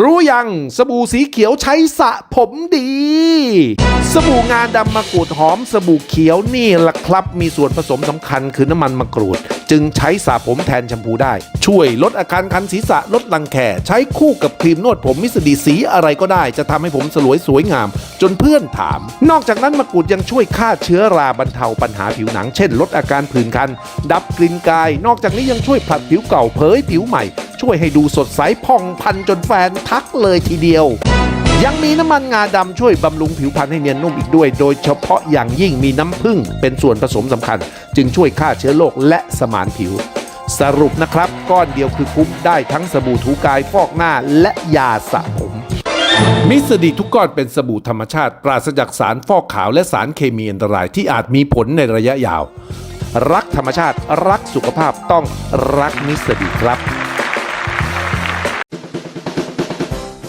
รู้ยังสบู่สีเขียวใช้สระผมดี สบู่งาดำมะกรูดหอมสบู่เขียวนี่แหละครับ มีส่วนผสมสำคัญคือน้ำมันมะกรูด จึงใช้สระผมแทนแชมพูได้ ช่วยลดอาการคันศีรษะลดรังแคใช้คู่กับครีมนวดผมมิสดีสีอะไรก็ได้ จะทำให้ผมสลวยสวยงาม จนเพื่อนถาม นอกจากนั้นมะกรูดยังช่วยฆ่าเชื้อราบรรเทาปัญหาผิวหนัง เช่น ลดอาการผื่นคัน ดับกลิ่นกาย นอกจากนี้ยังช่วยผลัดผิวเก่าเผยผิวใหม่ ช่วยให้ดูสดใสผ่องพันจนแฟนทักเลยทีเดียว ยังมีน้ำมันงาดำช่วยบำรุงผิวพรรณให้เนียนนุ่มอีกด้วย โดยเฉพาะอย่างยิ่งมีน้ำผึ้งเป็นส่วนผสมสำคัญ จึงช่วยฆ่าเชื้อโรคและสมานผิว สรุปนะครับ ก้อนเดียวคือคุ้มได้ทั้งสบู่ถูกายฟอกหน้าและยาสระผมมิสดีทุกก้อนเป็นสบู่ธรรมชาติ ปราศจากสารฟอกขาวและสารเคมีอันตรายที่อาจมีผลในระยะยาว รักธรรมชาติ รักสุขภาพต้องรักมิสดีครับ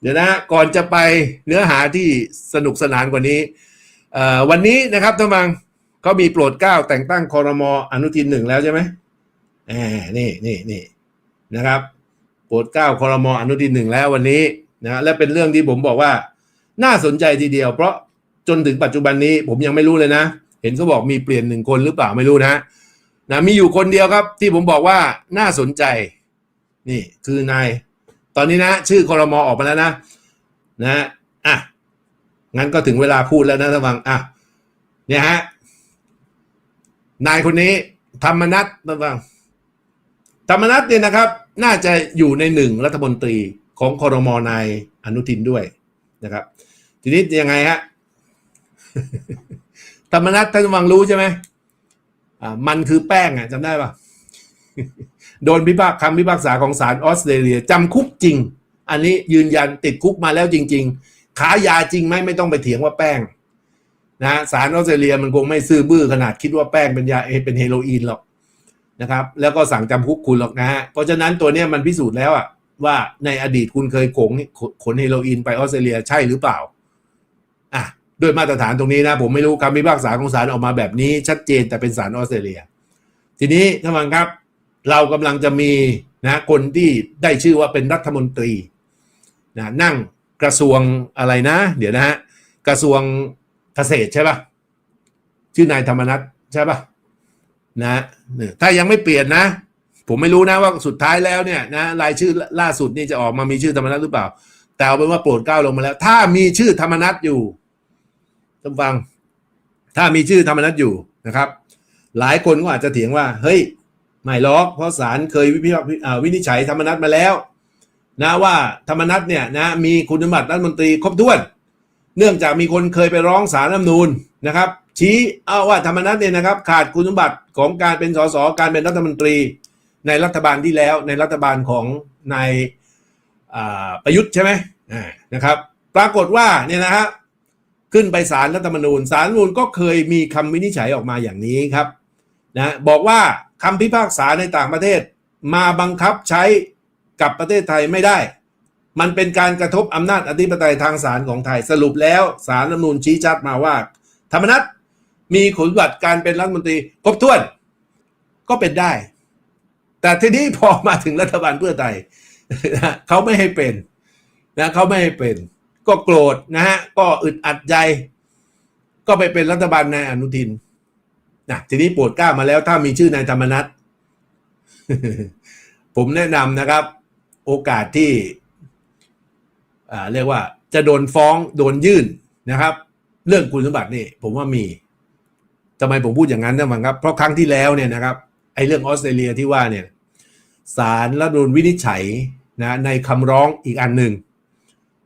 เดี๋ยวนะก่อนจะไปเนื้อหาที่สนุกสนานกว่านี้วันนี้นะครับท่านฟังเขามีโปรดเก้าแต่งตั้งคอรมออนุทินหนึ่งแล้วใช่ไหมแหมนี่นี่นี่นะครับ โปรดเก้าคอรมออนุทินหนึ่งแล้ววันนี้นะและเป็นเรื่องที่ผมบอกว่า น่าสนใจทีเดียว เพราะจนถึงปัจจุบันนี้ผมยังไม่รู้เลยนะ เห็นเขาบอกมีเปลี่ยนหนึ่งคนหรือเปล่าไม่รู้นะนะมีอยู่คนเดียวครับที่ผมบอกว่าน่าสนใจ นี่คือนาย ตอนนี้นะ ชื่อคอรมอออกมาแล้วนะ นะอะงั้นก็ถึงเวลาพูดแล้วนะท่านฟังอะเนี่ยฮะนายคนนี้ธรรมนัทท่านฟังธรรมนัทเนี่ยนะครับ น่าจะอยู่ในหนึ่งรัฐมนตรีของคอรมอนายอนุทินด้วยนะครับ ทีนี้ยังไงฮะธรรมนัทท่านฟังรู้ใช่ไหมอ่ามันคือแป้งอะจำได้ปะ โดนพิพากษาคำพิพากษาของศาลออสเตรเลียจำคุกจริง อันนี้ยืนยันติดคุกมาแล้วจริง ๆ ขายาจริงไหมไม่ต้องไปเถียงว่าแป้งนะศาลออสเตรเลียมันคงไม่ซื่อบื้อขนาดคิดว่าแป้งเป็นยาเอเป็นเฮโรอีนหรอกนะครับ แล้วก็สั่งจำคุกคุณหรอกนะฮะเพราะฉะนั้นตัวเนี้ยมันพิสูจน์แล้วอะว่าในอดีตคุณเคยขงขนเฮโรอีนไปออสเตรเลียใช่หรือเปล่าอะด้วยมาตรฐานตรงนี้นะ ผมไม่รู้คำพิพากษาของศาลออกมาแบบนี้ชัดเจนแต่เป็นศาลออสเตรเลีย ทีนี้ท่านผู้ชมครับ เรากำลังจะมีนะคนที่ได้ชื่อว่าเป็นรัฐมนตรีนะนั่งกระทรวงอะไรนะ เดี๋ยวนะฮะกระทรวงเกษตรใช่ปะชื่อนายธรรมนัฐใช่ปะนะเนี่ยถ้ายังไม่เปลี่ยนนะ ผมไม่รู้นะว่าสุดท้ายแล้วเนี่ยนะรายชื่อล่าสุดนี่จะออกมามีชื่อธรรมนัฐหรือเปล่า แต่เอาเป็นว่าโปรดเกล้าลงมาแล้ว ถ้ามีชื่อธรรมนัฐอยู่ท่านฟัง ถ้ามีชื่อธรรมนัฐอยู่นะครับ หลายคนก็อาจจะเถียงว่า เฮ้ย ไม่ล็อกเพราะศาลเคยวิพากษ์วินิจฉัยธรรมนัตมาแล้ว นะว่าธรรมนัตเนี่ยนะมีคุณสมบัติรัฐมนตรีครบถ้วน เนื่องจากมีคนเคยไปร้องศาลรัฐธรรมนูญนะครับ ชี้เอาว่าธรรมนัตเนี่ยนะครับ ขาดคุณสมบัติของการเป็นสสการเป็นรัฐมนตรีในรัฐบาลที่แล้วในรัฐบาลของนายประยุทธ์ใช่ไหมนะครับปรากฏว่าเนี่ยนะฮะขึ้นไปศาลรัฐธรรมนูญศาลรัฐธรรมนูญก็เคยมีคำวินิจฉัยออกมาอย่างนี้ครับ นะบอกว่าคำพิพากษาในต่างประเทศมาบังคับใช้กับประเทศไทยไม่ได้ มันเป็นการกระทบอำนาจอธิปไตยทางศาลของไทยสรุปแล้วศาลรัฐมนูญชี้ชัดมาว่า ธรรมนัตมีคุณสมบัตการเป็นรัฐมนตรีครบถ้วนก็เป็นได้ แต่ทีนี้พอมาถึงรัฐบาลเพื่อไทยเขาไม่ให้เป็นนะเขาไม่ให้เป็น ก็โกรธนะฮะก็อึดอัดใจ ก็ไปเป็นรัฐบาลนายอนุทิน นะทีนี้โปรดกล้ามาแล้วถ้ามีชื่อนายธรรมนัฐผมแนะนำนะครับ โอกาสที่อ่าเรียกว่า จะโดนฟ้องโดนยื่นนะครับ เรื่องคุณสมบัตินี่ ผมว่ามีทำไมผมพูดอย่างนั้นนะมังครับ เพราะครั้งที่แล้วเนี่ยนะครับไอ้เรื่องออสเตรเลียที่ว่าเนี่ยศาลรัฐธรรมนูญวินิจฉัยนะในคำร้องอีกอันหนึ่ง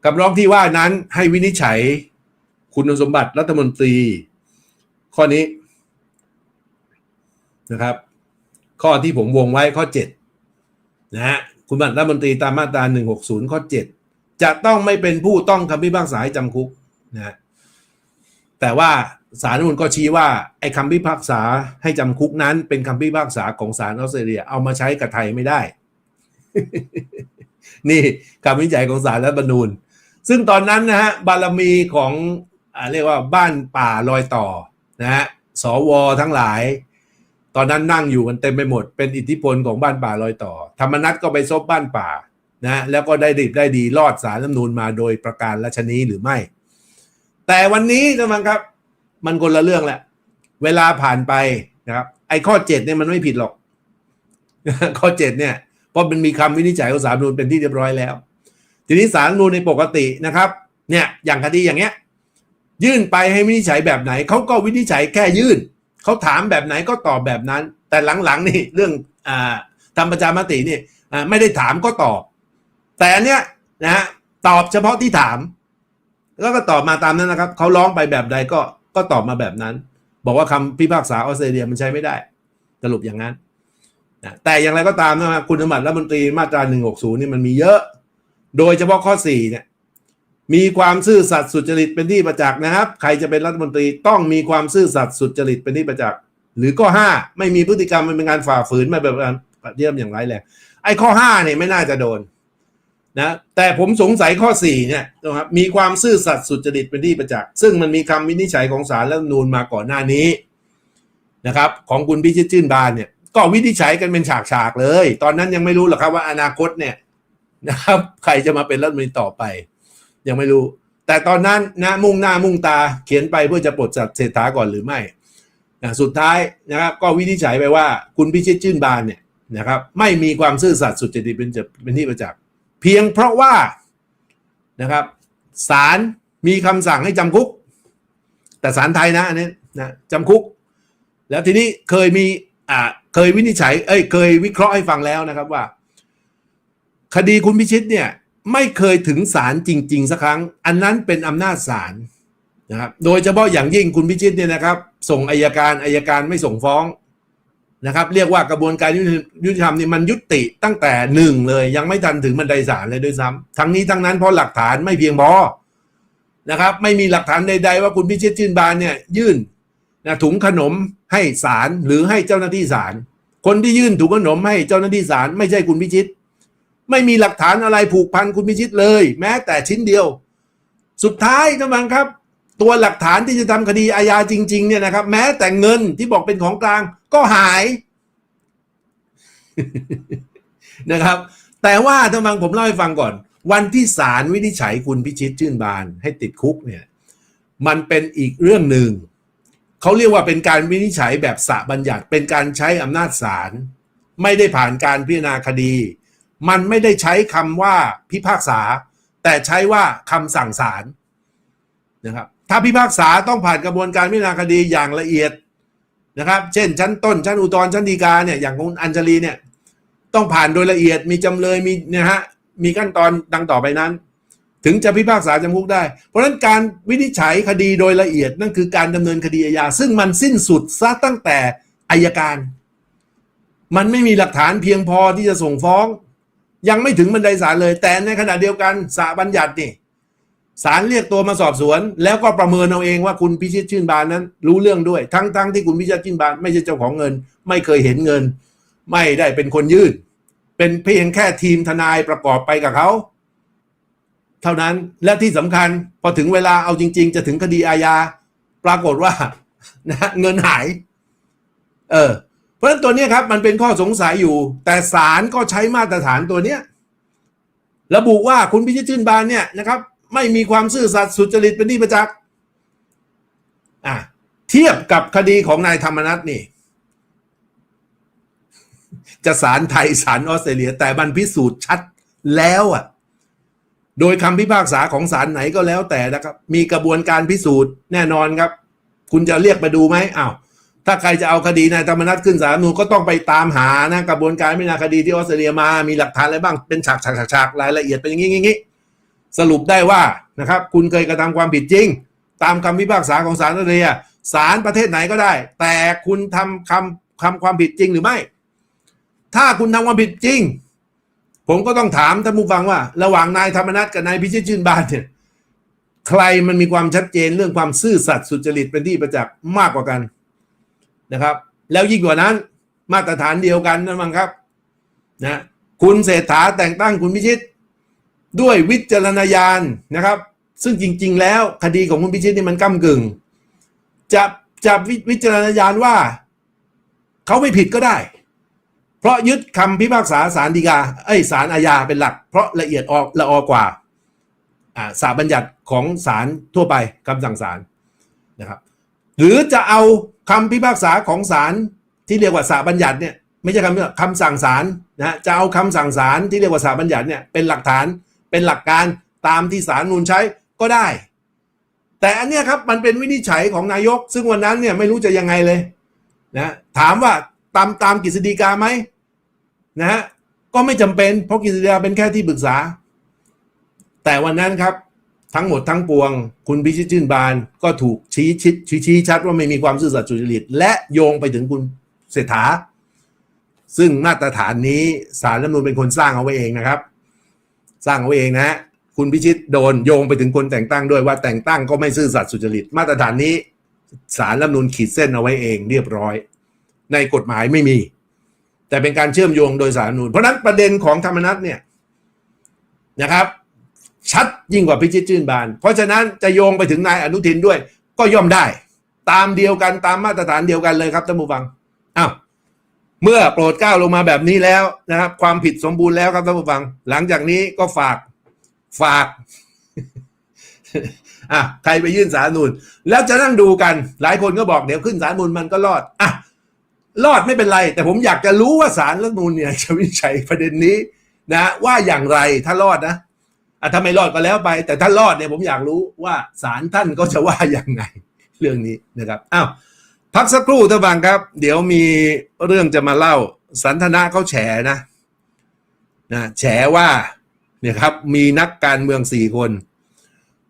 คำร้องที่ว่านั้นให้วินิจฉัย คุณสมบัติรัฐมนตรี ข้อนี้ นะครับ ข้อที่ผมวงไว้ข้อ 7 นะฮะคุณบัตรรัฐมนตรีตามมาตรา 160 ข้อ 7 จะต้องไม่เป็นผู้ต้องคำพิพากษาให้จำคุกนะฮะแต่ว่าศารัฐธรรมนก็ชี้ว่าไอ้คำพิพากษาให้จำคุกนั้น เป็นคำพิพากษาของศาลออสเตรเลีย เอามาใช้กับไทยไม่ได้ นี่คำวินิจฉัยของศาลรัฐธรรมนูญซึ่งตอนนั้นนะฮะบารมีของอเรียกว่าบ้านป่าลอยต่อนะฮะสวทั้งหลาย ตอนนั้นนั่งอยู่กันเต็มไปหมด เป็นอิทธิพลของบ้านป่าลอยต่อ ธรรมนัตก็ไปซบบ้านป่านะแล้วก็ได้ดีได้ดีรอดสารรัฐนูญมาโดยประการราชนี้หรือไม่ แต่วันนี้ท่านะมังครับ มันคนละเรื่องแหละ เวลาผ่านไปนะครับ ไอ้ข้อเจ็ดเนี่ยมันไม่ผิดหรอก ข้อเจ็ดเนี่ยเพราะมันมีคำวินิจฉัยของสารรัฐธรรมนูญเป็นที่เรียบร้อยแล้ว ทีนี้สารรัฐธรรมนูญในปกตินะครับ เนี่ยอย่างคดีอย่างเงี้ย ยื่นไปให้วินิจฉัยแบบไหนเขาก็วินิจฉัยแค่ยื่น เขาถามแบบไหนก็ตอบแบบนั้น แต่หลังๆนี่เรื่องอทำประชามตินี่ไม่ได้ถามก็ตอบ แต่อันเนี้ยนะฮะตอบเฉพาะที่ถาม แล้วก็ตอบมาตามนั้นนะครับเขาร้องไปแบบใดก็ก็ตอบมาแบบนั้น บอกว่าคำพิพากษาออสเตรเลียมันใช้ไม่ได้ สรุปอย่างนั้นนะแต่อย่างไรก็ตามนะครับคุณสมบัติรัฐมนตรีมาตรา 160 นี่มันมีเยอะ โดยเฉพาะข้อ 4 เนี่ย มีความซื่อสัตย์สุจริตเป็นที่ประจักษ์นะครับ ใครจะเป็นรัฐมนตรีต้องมีความซื่อสัตย์สุจริตเป็นที่ประจักษ์หรือข้อ5ไม่มีพฤติกรรมมันเป็นการฝ่าฝืนไม่แบบการปฏิบัติอย่างไรายไอ้ข้อ5เนี่ยไม่น่าจะโดนนะแต่ผมสงสัยข้อ4เนี่ยนะครับมีความซื่อสัตย์สุจริตเป็นที่ประจักษ์ซึ่งมันมีคำวินิจฉัยของศาลรัฐนูญมาก่อนหน้านี้นะครับของคุณพิชิตชื่นบานเนี่ยก็วินิจฉัยกันเป็นฉากๆเลย ตอนนั้นยังไม่รู้หรอกครับว่าอนาคตเนี่ยนะครับใครจะมาเป็นรัฐมนตรีต่อไป ยังไม่รู้ แต่ตอนนั้นนะมุ่งหน้ามุ่งตาเขียนไปเพื่อจะปลดจัดเศรษฐาก่อนหรือไม่นะสุดท้ายนะครับก็วินิจฉัยไปว่าคุณพิชิตชื่นบานเนี่ยนะครับไม่มีความซื่อสัตย์สุจริตเป็นเป็นที่ประจักษ์เพียงเพราะว่านะครับศาลมีคำสั่งให้จำคุก แต่ศาลไทยนะอันนี้นะจำคุก แล้วทีนี้เคยมีอ่าเคยวินิจฉัยเอ้ยเคยวิเคราะห์ให้ฟังแล้วนะครับว่า คดีคุณพิชิตเนี่ย ไม่เคยถึงศาลจริง ๆสักครั้ง อันนั้นเป็นอำนาจศาลนะครับโดยเฉพาะอย่างยิ่งคุณพิชิตเนี่ยนะครับ ส่งอายการอายการไม่ส่งฟ้องนะครับ เรียกว่ากระบวนการยุติธรรมนี่มันยุติตั้งแต่หนึ่งเลย ยังไม่ทันถึงบันไดศาลเลยด้วยซ้ำทั้งนี้ทั้งนั้นเพราะหลักฐานไม่เพียงพอนะครับ ไม่มีหลักฐานใด ๆ ว่าคุณพิชิตชื่นบานเนี่ย ยื่นนะถุงขนมให้ศาลหรือให้เจ้าหน้าที่ศาลคนที่ยื่นถุงขนมให้เจ้าหน้าที่ศาลไม่ใช่คุณพิชิต ไม่มีหลักฐานอะไรผูกพันคุณพิชิตเลย แม้แต่ชิ้นเดียว สุดท้ายท่านผู้ชมครับ ตัวหลักฐานที่จะทำคดีอาญาจริง ๆ เนี่ยนะครับ แม้แต่เงินที่บอกเป็นของกลางก็หายนะครับ แต่ว่าท่านผู้ชมผมเล่าให้ฟังก่อน วันที่ศาลวินิจฉัยคุณพิชิตชื่นบาน ให้ติดคุกเนี่ยมันเป็นอีกเรื่องหนึ่งเขาเรียกว่าเป็นการวินิจฉัยแบบสะบัญญัติเป็นการใช้อำนาจศาลไม่ได้ผ่านการพิจารณาคดี มันไม่ได้ใช้คำว่าพิพากษา แต่ใช้ว่าคำสั่งศาลนะครับถ้าพิพากษาต้องผ่านกระบวนการพิจารณาคดีอย่างละเอียดนะครับเช่น ชั้นต้น ชั้นอุทธรณ์ชั้นฎีกาเนี่ยอย่างคุณอัญชลีเนี่ยต้องผ่านโดยละเอียดมีจำเลยมีนะฮะมีขั้นตอนดังต่อไปนั้น ถึงจะพิพากษาจำคุกได้ เพราะฉะนั้นการวินิจฉัยคดีโดยละเอียดนั่นคือการดำเนินคดีอาญาซึ่งมันสิ้นสุดซะตั้งแต่อายการ มันไม่มีหลักฐานเพียงพอที่จะส่งฟ้อง ยังไม่ถึงบันไดศาลเลย แต่ในขณะเดียวกันสาบัญญัตินี่ศาลเรียกตัวมาสอบสวน แล้วก็ประเมินเอาเองว่าคุณพิชิตชื่นบานนั้น รู้เรื่องด้วย ทั้งทั้งที่คุณพิชิตชื่นบานไม่ใช่เจ้าของเงิน ไม่เคยเห็นเงิน ไม่ได้เป็นคนยื่น เป็นเพียงแค่ทีมทนายประกอบไปกับเขาเท่านั้นและที่สำคัญพอถึงเวลาเอาจริง ๆ จะถึงคดีอาญาปรากฏว่านะเงินหาย เออ เพราะฉะนั้นตัวนี้ครับมันเป็นข้อสงสัยอยู่ แต่ศาลก็ใช้มาตรฐานตัวเนี้ยระบุว่าคุณพิชิตชื่นบานเนี่ยนะครับ ไม่มีความซื่อสัตย์สุจริตเป็นที่ประจักษ์อะเทียบกับคดีของนายธรรมนัฐนี่ จะศาลไทยศาลออสเตรเลีย แต่มันพิสูจน์ชัดแล้วอะ โดยคำพิพากษาของศาลไหนก็แล้วแต่นะครับ มีกระบวนการพิสูจน์แน่นอนครับ คุณจะเรียกมาดูไหมอ้าว ถ้าใครจะเอาคดีนายธรรมนัฐขึ้นศาลนูก็ต้องไปตามหานะกระบวนการพิจารณาคดีที่ออสเตรเลียมา มีหลักฐานอะไรบ้าง เป็นฉากฉากฉากฉากรายละเอียดเป็นอย่างนี้อย่างนี้สรุปได้ว่านะครับ คุณเคยกระทำความผิดจริง ตามคำพิพากษาของศาลออสเตรเลียศาลประเทศไหนก็ได้ แต่คุณทำคำคำความผิดจริงหรือไม่ ถ้าคุณทำความผิดจริงผผมก็ต้องถามท่านผู้ฟังว่า ระหว่างนายธรรมนัฐกับนายพิชิตชื่นบานเนี่ยใครมันมีความชัดเจนเรื่องความซื่อสัตย์สุจริตเป็นที่ประจักษ์มากกว่ากัน นะครับ แล้วยิ่งกว่านั้นมาตรฐานเดียวกันนั่นมั้งครับนะคุณเศรษฐาแต่งตั้งคุณพิชิต ด้วยวิจารณญาณนะครับ ซึ่งจริง ๆ แล้วคดีของคุณพิชิตนี่มันก้ากึ่งจะจะวิวิจารณญาณว่าเขาไม่ผิดก็ได้ เพราะยึดคำพิพากษาสารดีกาเอ้ยสารอาญาเป็นหลัก เพราะละเอียดออกละออกว่าอ่าสาบัญญัติของศาลทั่วไปคำสั่งศาลนะครับ หรือจะเอาคำพิพากษาของศาลที่เรียกว่าสาบัญญัติเนี่ยไม่ใช่คำคำสั่งศาลนะฮะจะเอาคำสั่งศาลที่เรียกว่าสาบัญญัติเนี่ยเป็นหลักฐานเป็นหลักการตามที่ศาลนูนใช้ก็ได้ แต่อันเนี้ยครับมันเป็นวินิจฉัยของนายก ซึ่งวันนั้นเนี่ยไม่รู้จะยังไงเลยนะถามว่าตามตามกฤษฎีกาไหมนะฮะก็ไม่จำเป็นเพราะกฤษฎีกาเป็นแค่ที่ปรึกษา แต่วันนั้นครับ ทั้งหมดทั้งปวง คุณพิชิตชื่นบานก็ถูกชี้ชิดชี้ชัดว่าไม่มีความซื่อสัตย์สุจริต และโยงไปถึงคุณเศรษฐา ซึ่งมาตรฐานนี้สารรัฐมนูญเป็นคนสร้างเอาไว้เองนะครับ สร้างเอาไว้เองนะ คุณพิชิตโดนโยงไปถึงคนแต่งตั้งด้วยว่าแต่งตั้งก็ไม่ซื่อสัตย์สุจริต มาตรฐานนี้สารรัฐมนูญขีดเส้นเอาไว้เองเรียบร้อย ในกฎหมายไม่มี แต่เป็นการเชื่อมโยงโดยสารรัฐมนูญเพราะฉะนั้นประเด็นของธรรมนัตเนี่ยนะครับ ชัดยิ่งกว่าพิชิตชื่นบาน เพราะฉะนั้นจะโยงไปถึงนายอนุทินด้วย ก็ย่อมได้ ตามเดียวกันตามมาตรฐานเดียวกันเลยครับท่านผู้ฟังอ้าวเมื่อโปรดเกล้าลงมาแบบนี้แล้วนะครับ ความผิดสมบูรณ์แล้วครับท่านผู้ฟัง หลังจากนี้ก็ฝากฝากอะใครไปยื่นสารนูนแล้วจะนั่งดูกัน หลายคนก็บอกเดี๋ยวขึ้นสารนูนมันก็รอดอะรอดไม่เป็นไร แต่ผมอยากจะรู้ว่าสารรัฐธรรมนูนเนี่ยจะวินิจฉัยประเด็นนี้นะว่าอย่างไรถ้ารอดนะ อะถ้าไม่รอดก็แล้วไป แต่ถ้ารอดเนี่ยผมอยากรู้ว่าศาลท่านก็จะว่ายังไงเรื่องนี้นะครับอ้าวพักสักครู่ท่านฟังครับ เดี๋ยวมีเรื่องจะมาเล่า สันทนาเขาแฉนะนะแฉว่าเนี่ยครับมีนักการเมืองสี่คน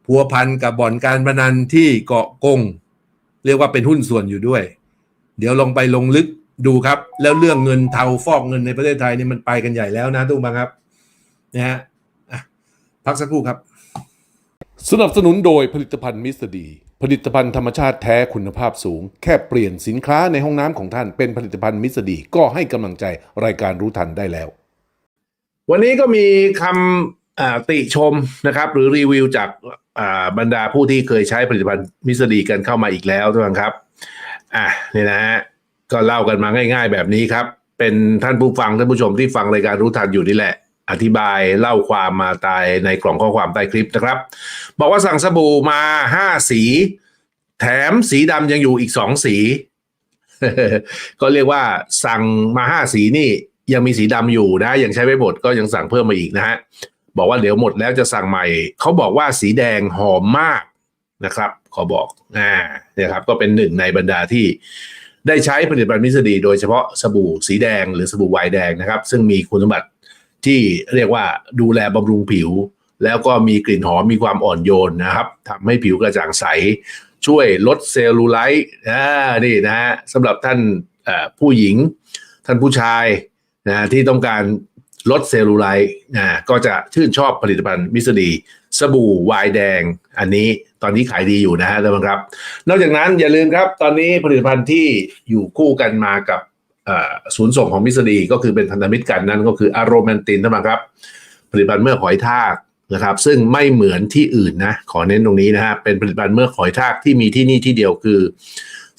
พัวพันกับบ่อนการพนันที่เกาะกง เรียกว่าเป็นหุ้นส่วนอยู่ด้วย เดี๋ยวลงไปลงลึกดูครับ แล้วเรื่องเงินเทาฟอกเงินในประเทศไทยนี่มันไปกันใหญ่แล้วนะทุกท่านครับนะฮะ พักสักครู่ครับ สนับสนุนโดยผลิตภัณฑ์มิสดี ผลิตภัณฑ์ธรรมชาติแท้คุณภาพสูง แค่เปลี่ยนสินค้าในห้องน้ำของท่านเป็นผลิตภัณฑ์มิสดี ก็ให้กำลังใจรายการรู้ทันได้แล้ว วันนี้ก็มีคำอ่าติชมนะครับ หรือรีวิวจากอ่าบรรดาผู้ที่เคยใช้ผลิตภัณฑ์มิสดีกันเข้ามาอีกแล้วทุกท่านครับ อะนี่นะฮะก็เล่ากันมาง่าย ๆ แบบนี้ครับ เป็นท่านผู้ฟังท่านผู้ชมที่ฟังรายการรู้ทันอยู่นี่แหละ อธิบายเล่าความมาตายในกล่องข้อความใต้คลิปนะครับ บอกว่าสั่งสบู่มาห้าสี แถมสีดำยังอยู่อีกสองสี ก็เรียกว่าสั่งมาห้าสีนี่ยังมีสีดำอยู่นะยังใช้ไม่หมดก็ยังสั่งเพิ่มมาอีกนะฮะบอกว่าเดี๋ยวหมดแล้วจะสั่งใหม่ เขาบอกว่าสีแดงหอมมากนะครับ ขอบอกอ่าเนี่ยครับก็เป็นหนึ่งในบรรดาที่ได้ใช้ผลิตภัณฑ์มิสดี โดยเฉพาะสบู่สีแดงหรือสบู่ไวน์แดงนะครับ ซึ่งมีคุณสมบัติ ที่เรียกว่าดูแลบำรุงผิว แล้วก็มีกลิ่นหอมมีความอ่อนโยนนะครับทำให้ผิวกระจ่างใส ช่วยลดเซลลูไลท์อ่านี่นะฮะสำหรับท่านผู้หญิง ท่านผู้ชายนะที่ต้องการลดเซลลูไลท์นะก็จะชื่นชอบผลิตภัณฑ์มิสดีสบู่วายแดง อันนี้ตอนนี้ขายดีอยู่นะฮะท่านผู้ครับ นอกจากนั้นอย่าลืมครับ ตอนนี้ผลิตภัณฑ์ที่อยู่คู่กันมากับ ศูนย์ส่งของมิสดีก็คือเป็นพันธมิตรกันนั่นก็คืออารแมนตินท่านผู้ชมครับ ผลิตภัณฑ์เมื่อหอยทากนะครับ ซึ่งไม่เหมือนที่อื่นนะขอเน้นตรงนี้นะฮะเป็นผลิตภัณฑ์เมื่อหอยทากที่มีที่นี่ที่เดียวคือ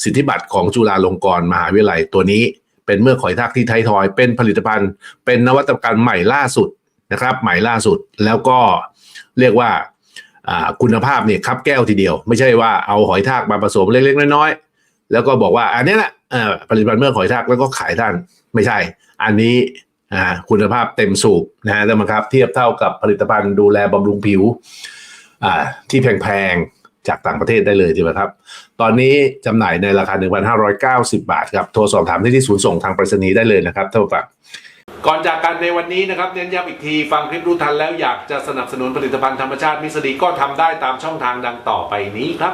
สิทธิบัตรของจุฬาลงกรณ์มหาวิทยาลัยตัวนี้ เป็นเมื่อหอยทากที่ไทยทอย เป็นผลิตภัณฑ์ เป็นนวัตกรรมใหม่ล่าสุดนะครับ ใหม่ล่าสุดแล้วก็เรียกว่าคุณภาพเนี่ยครับแก้วทีเดียว ไม่ใช่ว่าเอาหอยทากมาผสมเล็กๆน้อยๆแล้วก็บอกว่าอันนี้แหละ ผลิตภัณฑ์เมื่อหอยทากแล้วก็ขายท่านไม่ใช่ อันนี้คุณภาพเต็มสูบนะฮะท่านผู้ชมครับเทียบเท่ากับผลิตภัณฑ์ดูแลบำรุงผิวอ่าที่แพงๆ จากต่างประเทศได้เลยทีเดียวครับ ตอนนี้จำหน่ายในราคา 1,590 บาทครับ โทรสอบถามได้ที่ศูนย์ส่งทางไปรษณีย์ได้เลยนะครับเท่านผู้ฟังก่อนจากกันในวันนี้นะครับเน้นย้ำอีกที ฟังคลิปรู้ทันแล้วอยากจะสนับสนุนผลิตภัณฑ์ธรรมชาติมิสดีก็ทำได้ตามช่องทางดังต่อไปนี้ครับ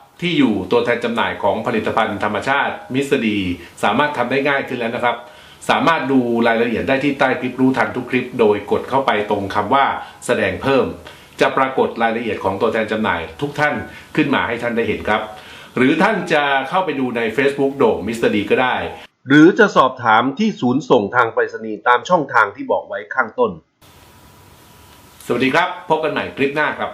ที่อยู่ตัวแทนจำหน่ายของผลิตภัณฑ์ธรรมชาติมิสดี สามารถทำได้ง่ายขึ้นแล้วนะครับ สามารถดูรายละเอียดได้ที่ใต้คลิปรู้ทันทุกคลิป โดยกดเข้าไปตรงคำว่าแสดงเพิ่ม จะปรากฏรายละเอียดของตัวแทนจำหน่ายทุกท่านขึ้นมาให้ท่านได้เห็นครับ หรือท่านจะเข้าไปดูใน Facebook โด่งมิสเตอร์ดีก็ได้ หรือจะสอบถามที่ศูนย์ส่งทางไปรษณีย์ตามช่องทางที่บอกไว้ข้างต้น สวัสดีครับ พบกันใหม่คลิปหน้าครับ